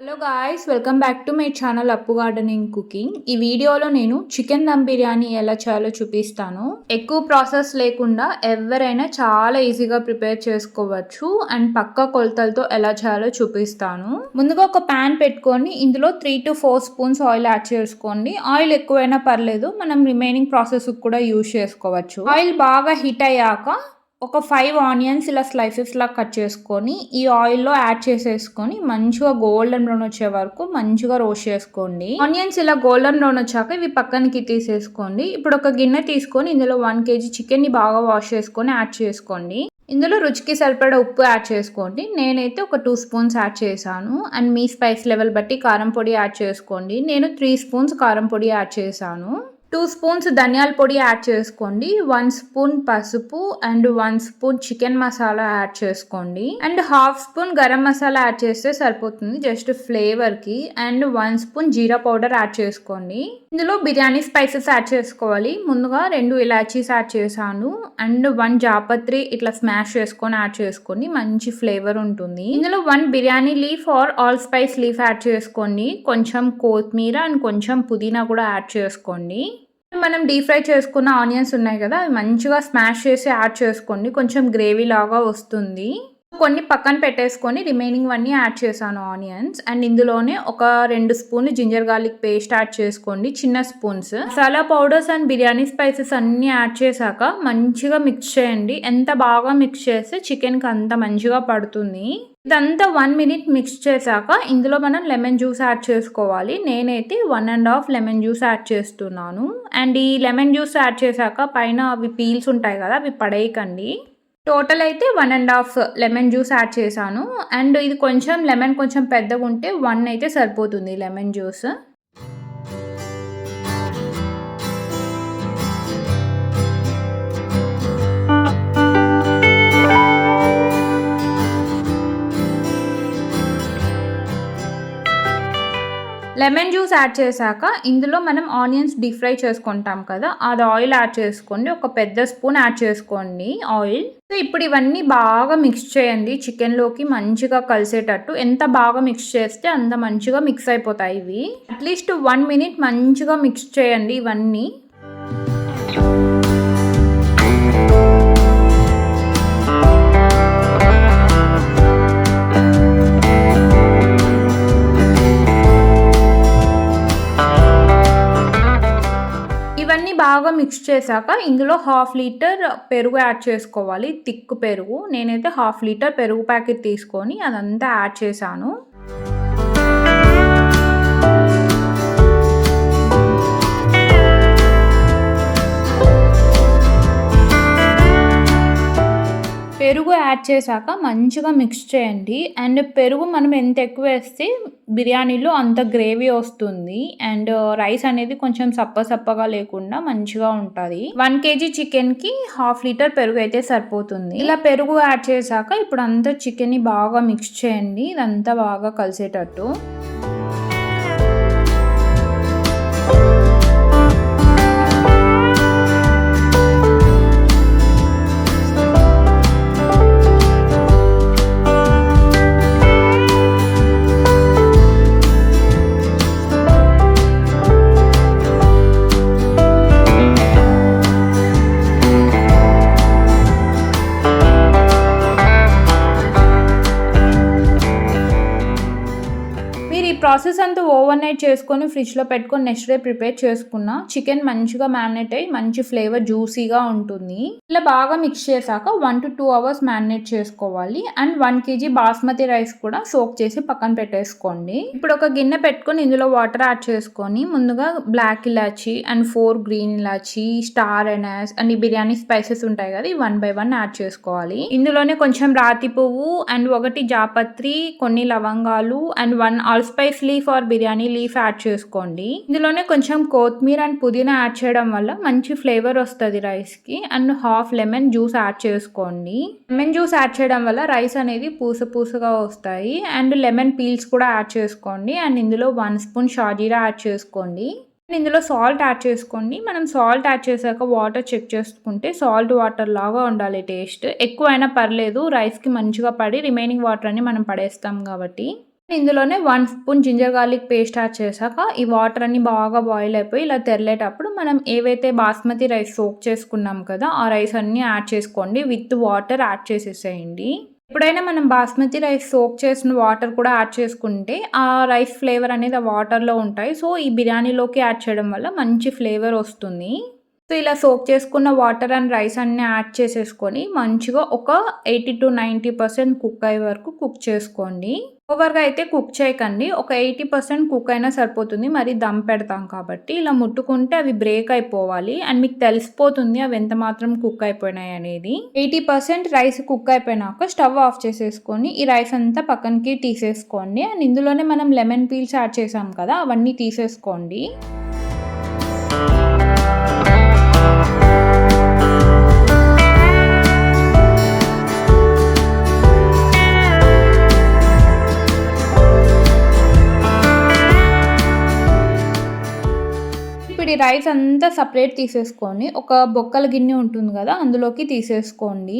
Hello guys welcome back to my channel Appu gardening cooking ఈ వీడియోలో నేను chicken dum biryani ఎలా చేయాలో చూపిస్తాను. ఎక్కువ ప్రాసెస్ లేకుండా ఎవరైనా చాలా ఈజీగా ప్రిపేర్ చేసుకోవచ్చు అండ్ పక్క కొలతలతో ఎలా చేయాలో చూపిస్తాను. ముందుగా ఒక ప్యాన్ పెట్టుకొని ఇందులో three to four spoons oil add చేసుకోండి. ఆయిల్ ఎక్కువైనా పర్లేదు మనం రిమైనింగ్ ప్రాసెస్ కూడా యూజ్ చేసుకోవచ్చు. ఆయిల్ బాగా హీట్ అయ్యాక ఒక ఫైవ్ ఆనియన్స్ ఇలా స్లైసెస్ లాగా కట్ చేసుకొని ఈ ఆయిల్లో యాడ్ చేసేసుకొని మంచిగా గోల్డెన్ బ్రౌన్ వచ్చే వరకు మంచిగా రోస్ట్ చేసుకోండి. ఆనియన్స్ ఇలా గోల్డెన్ బ్రౌన్ వచ్చాక ఇవి పక్కనకి తీసేసుకోండి. ఇప్పుడు ఒక గిన్నె తీసుకొని ఇందులో వన్ కేజీ చికెన్ని బాగా వాష్ చేసుకొని యాడ్ చేసుకోండి. ఇందులో రుచికి సరిపడా ఉప్పు యాడ్ చేసుకోండి. నేనైతే ఒక టూ స్పూన్స్ యాడ్ చేశాను. అండ్ మీ స్పైస్ లెవెల్ బట్టి కారం పొడి యాడ్ చేసుకోండి. నేను త్రీ స్పూన్స్ కారం పొడి యాడ్ చేశాను. టూ స్పూన్స్ ధనియాల పొడి యాడ్ చేసుకోండి. వన్ స్పూన్ పసుపు and one spoon chicken masala add చేసుకోండి. And half spoon garam masala add చేస్తే సరిపోతుంది. Just ఫ్లేవర్కి. And one spoon jeera powder add చేసుకోండి. ఇందులో బిర్యానీ స్పైసెస్ యాడ్ చేసుకోవాలి. ముందుగా రెండు ఇలాచీస్ యాడ్ చేశాను. అండ్ వన్ జాపత్రి ఇట్లా స్మాష్ చేసుకొని యాడ్ చేసుకోండి మంచి ఫ్లేవర్ ఉంటుంది. ఇందులో one biryani leaf or all spice leaf add చేసుకోండి. కొంచెం కొత్తిమీర అండ్ కొంచెం పుదీనా కూడా యాడ్ చేసుకోండి. మనం డీప్ ఫ్రై చేసుకున్న ఆనియన్స్ ఉన్నాయి కదా అవి మంచిగా స్మాష్ చేసి యాడ్ చేసుకోండి. కొంచెం గ్రేవీ లాగా వస్తుంది. కొన్ని పక్కన పెట్టేసుకొని రిమైనింగ్ అన్నీ యాడ్ చేశాను ఆనియన్స్ అండ్ ఇందులోనే ఒక రెండు స్పూన్లు జింజర్ గార్లిక్ పేస్ట్ యాడ్ చేసుకోండి చిన్న spoons. Masala powders and biryani spices అన్నీ యాడ్ చేశాక మంచిగా మిక్స్ చేయండి. ఎంత బాగా మిక్స్ చేస్తే చికెన్కి అంత మంచిగా పడుతుంది. ఇదంతా వన్ మినిట్ మిక్స్ చేశాక ఇందులో మనం లెమన్ జ్యూస్ యాడ్ చేసుకోవాలి. నేనైతే one and half lemon juice add చేస్తున్నాను. అండ్ ఈ లెమన్ జ్యూస్ యాడ్ చేశాక పైన అవి పీల్స్ ఉంటాయి కదా అవి పడేయకండి. టోటల్ అయితే one and half lemon juice add చేశాను. అండ్ ఇది కొంచెం లెమన్ కొంచెం పెద్దగా ఉంటే వన్ అయితే సరిపోతుంది lemon juice. Lemon juice add చేశాక ఇందులో మనం ఆనియన్స్ డీప్ ఫ్రై చేసుకుంటాం కదా అది ఆయిల్ యాడ్ చేసుకోండి. ఒక పెద్ద స్పూన్ యాడ్ చేసుకోండి ఆయిల్. సో ఇప్పుడు ఇవన్నీ బాగా మిక్స్ చేయండి. చికెన్లోకి మంచిగా కలిసేటట్టు ఎంత బాగా మిక్స్ చేస్తే అంత మంచిగా మిక్స్ అయిపోతాయి ఇవి. అట్లీస్ట్ వన్ మినిట్ మంచిగా మిక్స్ చేయండి ఇవన్నీ. ఇవన్నీ బాగా మిక్స్ చేశాక ఇందులో హాఫ్ లీటర్ పెరుగు యాడ్ చేసుకోవాలి. థిక్ పెరుగు. నేనైతే హాఫ్ లీటర్ పెరుగు ప్యాకెట్ తీసుకొని అదంతా యాడ్ చేశాను. పెరుగు యాడ్ చేశాక మంచిగా మిక్స్ చేయండి. అండ్ పెరుగు మనం ఎంత ఎక్కువ వేస్తే బిర్యానీలో అంత గ్రేవీ వస్తుంది. అండ్ రైస్ అనేది కొంచెం సప్ప సప్పగా లేకుండా మంచిగా ఉంటుంది. వన్ కేజీ చికెన్కి హాఫ్ లీటర్ పెరుగు అయితే సరిపోతుంది. ఇలా పెరుగు యాడ్ చేశాక ఇప్పుడు అంతా చికెన్ని బాగా మిక్స్ చేయండి. ఇదంతా బాగా కలిసేటట్టు. ప్రాసెస్ అంతా ఓవర్ నైట్ చేసుకొని ఫ్రిడ్జ్లో పెట్టుకొని నెక్స్ట్ డే ప్రిపేర్ చేసుకున్న చికెన్ మంచిగా మ్యారినేట్ అయ్యి మంచి ఫ్లేవర్ జ్యూసీగా ఉంటుంది. ఇలా బాగా మిక్స్ చేశాక one to two hours marinate చేసుకోవాలి. And one KG basmati rice కూడా సోక్ చేసి పక్కన పెట్టేసుకోండి. ఇప్పుడు ఒక గిన్నె పెట్టుకొని ఇందులో వాటర్ యాడ్ చేసుకొని ముందుగా బ్లాక్ ఇలాచి అండ్ ఫోర్ గ్రీన్ ఇలాచి స్టార్ ఎనాస్ అండ్ ఈ బిర్యానీ స్పైసెస్ ఉంటాయి కదా వన్ బై వన్ యాడ్ చేసుకోవాలి. ఇందులోనే కొంచెం రాతి పువ్వు అండ్ ఒకటి జాపత్రి కొన్ని లవంగాలు and one all spice rice leaf or biryani leaf add చేసుకోండి. ఇందులోనే కొంచెం కొత్తిమీర అండ్ పుదీనా యాడ్ చేయడం వల్ల మంచి ఫ్లేవర్ వస్తుంది రైస్కి. And half lemon juice add చేసుకోండి. లెమన్ జ్యూస్ యాడ్ చేయడం వల్ల రైస్ అనేది పూస పూసగా వస్తాయి. అండ్ లెమన్ పీల్స్ కూడా యాడ్ చేసుకోండి. అండ్ ఇందులో వన్ స్పూన్ షాజీరా యాడ్ చేసుకోండి. ఇందులో సాల్ట్ యాడ్ చేసుకోండి. మనం సాల్ట్ యాడ్ చేశాక వాటర్ చెక్ చేసుకుంటే సాల్ట్ వాటర్ లాగా ఉండాలి టేస్ట్. ఎక్కువ అయినా పర్లేదు రైస్కి మంచిగా పడి రిమైనింగ్ వాటర్ అని మనం పడేస్తాం కాబట్టి. ఇందులోనే one spoon ginger garlic paste add చేశాక ఈ వాటర్ అన్ని బాగా బాయిల్ అయిపోయి ఇలా తెరలేటప్పుడు మనం ఏవైతే బాస్మతి రైస్ సోక్ చేసుకున్నాం కదా ఆ రైస్ అన్ని యాడ్ చేసుకోండి. విత్ వాటర్ యాడ్ చేసేసేయండి. ఎప్పుడైనా మనం బాస్మతి రైస్ సోక్ చేసిన వాటర్ కూడా యాడ్ చేసుకుంటే ఆ రైస్ ఫ్లేవర్ అనేది ఆ వాటర్లో ఉంటాయి. సో ఈ బిర్యానీలోకి యాడ్ చేయడం వల్ల మంచి ఫ్లేవర్ వస్తుంది. సో ఇలా సోక్ చేసుకున్న వాటర్ అండ్ రైస్ అన్ని యాడ్ చేసేసుకొని మంచిగా ఒక eighty to ninety percent cook అయ్యే వరకు కుక్ చేసుకోండి. ఓవర్గా అయితే కుక్ చేయకండి. ఒక ఎయిటీ పర్సెంట్ కుక్ అయినా సరిపోతుంది. మరి దమ్ పెడతాం కాబట్టి ఇలా ముట్టుకుంటే అవి బ్రేక్ అయిపోవాలి. అండ్ మీకు తెలిసిపోతుంది అవి ఎంత మాత్రం కుక్ అయిపోయినాయి అనేది. ఎయిటీ పర్సెంట్ రైస్ కుక్ అయిపోయినాక స్టవ్ ఆఫ్ చేసేసుకొని ఈ రైస్ అంతా పక్కనకి తీసేసుకోండి. అండ్ ఇందులోనే మనం లెమన్ పీల్స్ యాడ్ చేసాం కదా అవన్నీ తీసేసుకోండి. ఇప్పుడు ఈ రైస్ అంతా సపరేట్ తీసేసుకొని ఒక బొక్కల గిన్నె ఉంటుంది కదా అందులోకి తీసేసుకోండి.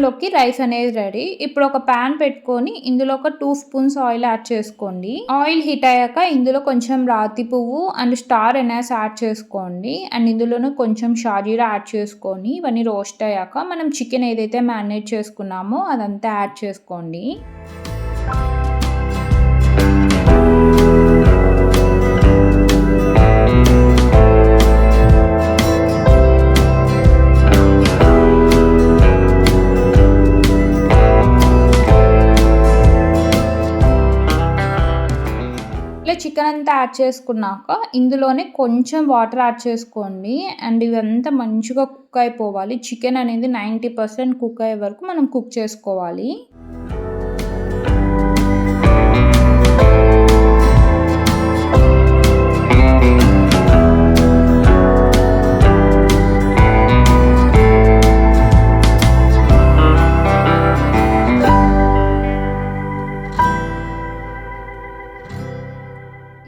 బిర్యానీలోకి రైస్ అనేది రెడీ. ఇప్పుడు ఒక ప్యాన్ పెట్టుకొని ఇందులో ఒక టూ స్పూన్స్ ఆయిల్ యాడ్ చేసుకోండి. ఆయిల్ హీట్ అయ్యాక ఇందులో కొంచెం రాతి పువ్వు అండ్ స్టార్ ఎనాస్ యాడ్ చేసుకోండి. అండ్ ఇందులోనూ కొంచెం షాజీరా యాడ్ చేసుకొని ఇవన్నీ రోస్ట్ అయ్యాక మనం చికెన్ ఏదైతే మ్యారినేట్ చేసుకున్నామో అదంతా యాడ్ చేసుకోండి. యాడ్ చేసుకున్నాక ఇందులోనే కొంచెం వాటర్ యాడ్ చేసుకోండి. అండ్ ఇవంతా మంచిగా కుక్ అయిపోవాలి. చికెన్ అనేది నైంటీ పర్సెంట్ కుక్ అయ్యే వరకు మనం కుక్ చేసుకోవాలి.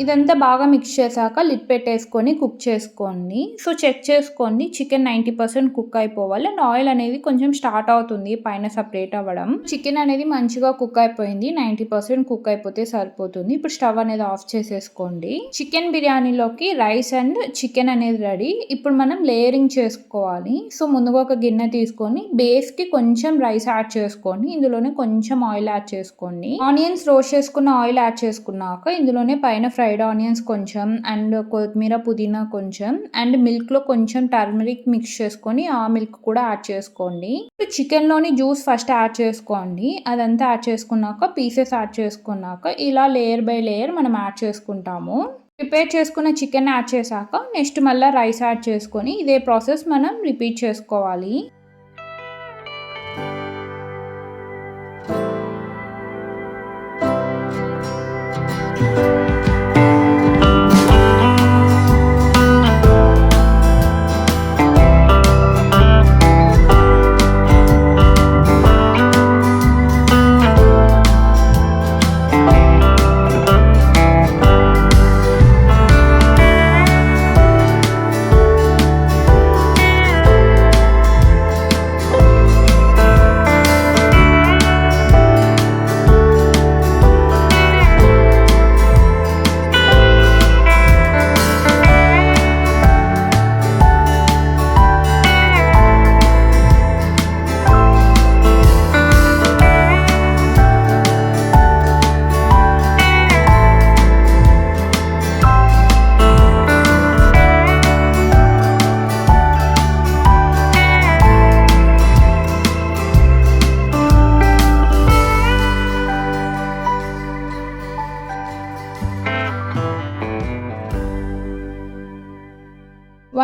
ఇదంతా బాగా మిక్స్ చేశాక లిడ్ పెట్టేసుకొని కుక్ చేసుకోండి. సో చెక్ చేసుకోండి. చికెన్ నైంటీ పర్సెంట్ కుక్ అయిపోవాలి. అండ్ ఆయిల్ అనేది కొంచెం స్టార్ట్ అవుతుంది. పైన సపరేట్ అవ్వడం. చికెన్ అనేది మంచిగా కుక్ అయిపోయింది. నైంటీ పర్సెంట్ కుక్ అయిపోతే సరిపోతుంది. ఇప్పుడు స్టవ్ అనేది ఆఫ్ చేసేసుకోండి. చికెన్ బిర్యానీలోకి రైస్ అండ్ చికెన్ అనేది రెడీ ఇప్పుడు మనం లేయరింగ్ చేసుకోవాలి. సో ముందుగా ఒక గిన్నె తీసుకొని బేస్కి కొంచెం రైస్ యాడ్ చేసుకోండి. ఇందులోనే కొంచెం ఆయిల్ యాడ్ చేసుకోండి. ఆనియన్స్ రోస్ట్ చేసుకున్న ఆయిల్ యాడ్ చేసుకున్నాక ఇందులోనే పైన ఫ్రై ఫ్రైడ్ ఆనియన్స్ కొంచెం అండ్ కొత్తిమీర పుదీనా కొంచెం అండ్ మిల్క్లో కొంచెం టర్మరిక్ మిక్స్ చేసుకొని ఆ మిల్క్ కూడా యాడ్ చేసుకోండి. చికెన్లోని జ్యూస్ ఫస్ట్ యాడ్ చేసుకోండి. అదంతా యాడ్ చేసుకున్నాక పీసెస్ యాడ్ చేసుకున్నాక ఇలా లేయర్ బై లేయర్ మనం యాడ్ చేసుకుంటాము. ప్రిపేర్ చేసుకున్న చికెన్ యాడ్ చేశాక నెక్స్ట్ మళ్ళీ రైస్ యాడ్ చేసుకొని ఇదే ప్రాసెస్ మనం రిపీట్ చేసుకోవాలి.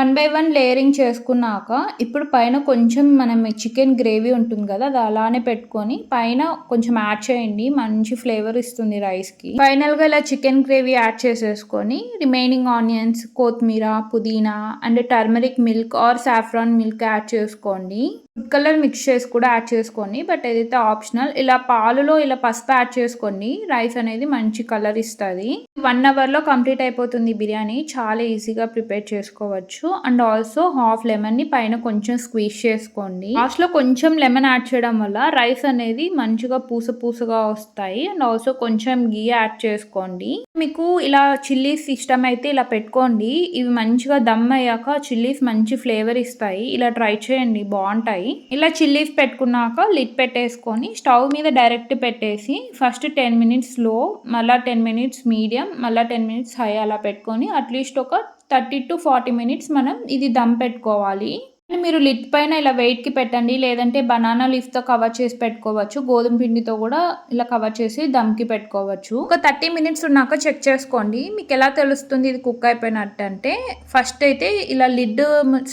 వన్ బై వన్ లేయరింగ్ చేసుకున్నాక ఇప్పుడు పైన కొంచెం మనం చికెన్ గ్రేవీ ఉంటుంది కదా అది అలానే పెట్టుకొని పైన కొంచెం యాడ్ చేయండి మంచి ఫ్లేవర్ ఇస్తుంది రైస్కి. ఫైనల్గా ఇలా చికెన్ గ్రేవీ యాడ్ చేసేసుకొని రిమైనింగ్ ఆనియన్స్ కొత్తిమీర పుదీనా and turmeric milk or saffron milk add చేసుకోండి. ఫుడ్ కలర్ మిక్స్ చేసి కూడా యాడ్ చేసుకోండి బట్ ఏదైతే ఆప్షనల్ ఇలా పాలులో ఇలా పసుపు యాడ్ చేసుకోండి రైస్ అనేది మంచి కలర్ ఇస్తుంది. వన్ అవర్లో కంప్లీట్ అయిపోతుంది బిర్యానీ. చాలా ఈజీగా ప్రిపేర్ చేసుకోవచ్చు. అండ్ ఆల్సో హాఫ్ లెమన్ని పైన కొంచెం స్క్వీజ్ చేసుకోండి. లాస్ట్లో కొంచెం లెమన్ యాడ్ చేయడం వల్ల రైస్ అనేది మంచిగా పూస పూసగా వస్తాయి. అండ్ ఆల్సో కొంచెం గీ యాడ్ చేసుకోండి. మీకు ఇలా చిల్లీస్ ఇష్టం అయితే ఇలా పెట్టుకోండి. ఇవి మంచిగా దమ్ అయ్యాక చిల్లీస్ మంచి ఫ్లేవర్ ఇస్తాయి. ఇలా ట్రై చేయండి. బాగుంటాయి. ఇలా చిల్లీస్ పెట్టుకున్నాక లిడ్ పెట్టేసుకొని స్టవ్ మీద డైరెక్ట్ పెట్టేసి ఫస్ట్ టెన్ మినిట్స్లో మళ్ళీ టెన్ మినిట్స్ మీడియం మళ్ళీ టెన్ మినిట్స్ హై అలా పెట్టుకొని అట్లీస్ట్ ఒక థర్టీ టు ఫార్టీ మినిట్స్ మనం ఇది దమ్ పెట్టుకోవాలి. మీరు లిడ్ పైన ఇలా వెయిట్కి పెట్టండి లేదంటే బనానా లీఫ్తో కవర్ చేసి పెట్టుకోవచ్చు. గోధుమ పిండితో కూడా ఇలా కవర్ చేసి దమ్కి పెట్టుకోవచ్చు. ఒక థర్టీ మినిట్స్ ఉన్నాక చెక్ చేసుకోండి. మీకు ఎలా తెలుస్తుంది ఇది కుక్ అయిపోయినట్టు అంటే ఫస్ట్ అయితే ఇలా లిడ్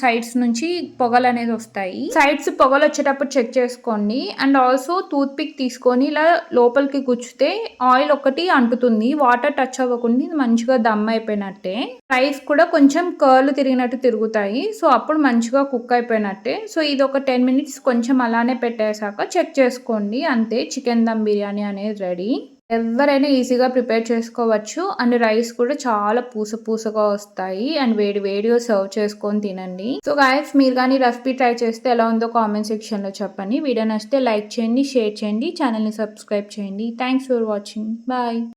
సైడ్స్ నుంచి పొగలు అనేది వస్తాయి. సైడ్స్ పొగలు వచ్చేటప్పుడు చెక్ చేసుకోండి. అండ్ ఆల్సో టూత్ పిక్ తీసుకొని ఇలా లోపలికి గుచ్చితే ఆయిల్ ఒకటి అంటుతుంది. వాటర్ టచ్ అవ్వకుండా ఇది మంచిగా దమ్ అయిపోయినట్టే. రైస్ కూడా కొంచెం కర్లు తిరిగినట్టు తిరుగుతాయి. సో అప్పుడు మంచిగా కుక్ కుక్ అయిపోయినట్టే. సో ఇది ఒక టెన్ మినిట్స్ కొంచెం అలానే పెట్టేశాక చెక్ చేసుకోండి. అంతే చికెన్ దమ్ బిర్యానీ అనేది రెడీ ఎవరైనా ఈజీగా ప్రిపేర్ చేసుకోవచ్చు. అండ్ రైస్ కూడా చాలా పూస పూసగా వస్తాయి. అండ్ వేడి వేడిగా సర్వ్ చేసుకొని తినండి. సో గాయస్ మీరు కానీ రెసిపీ ట్రై చేస్తే ఎలా ఉందో కామెంట్ సెక్షన్లో చెప్పండి. వీడియో నచ్చితే లైక్ చేయండి షేర్ చేయండి. ఛానల్ని సబ్స్క్రైబ్ చేయండి. Thanks for watching bye